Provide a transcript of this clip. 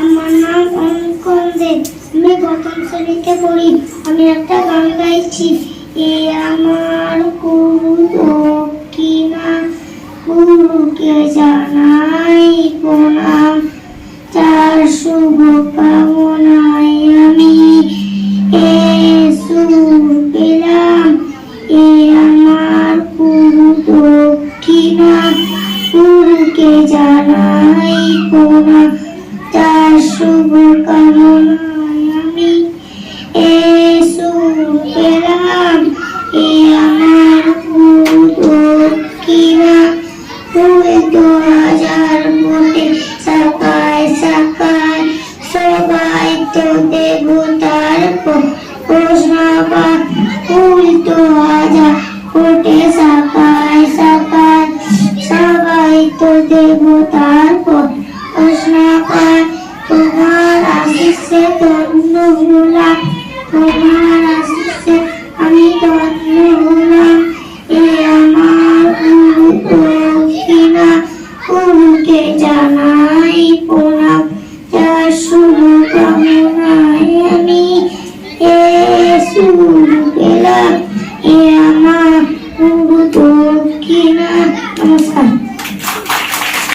আমার নাম অঙ্কন দেব। আমি প্রথম শ্রেণীতে পড়ি। আমি একটা গান গাইছি। এ আমার গুরু দক্ষিণা গুরুকে জানাই প্রণাম। তার শুভ কামনায় আমি এ সুর পেলাম। এ আমার গুরু দক্ষিণা গুরুকে জানাই প্রণাম। তার শুভ কামনায় আমি এ সুর পেলাম আমার গুরু দক্ষিণা ফুল দু হাজার ফুটে সাকায় সাকায়। সবাই তো দেবতার উষ্ণকর তোমার আশিসে তন্ন হলাম, তোমার আমি তন্ন হলাম। এ আমার দক্ষিণা কুমুকে জানাই প্রণাম যার শুরু আমি শুরু পেলাম এ আমার দক্ষিণা নমস্কার।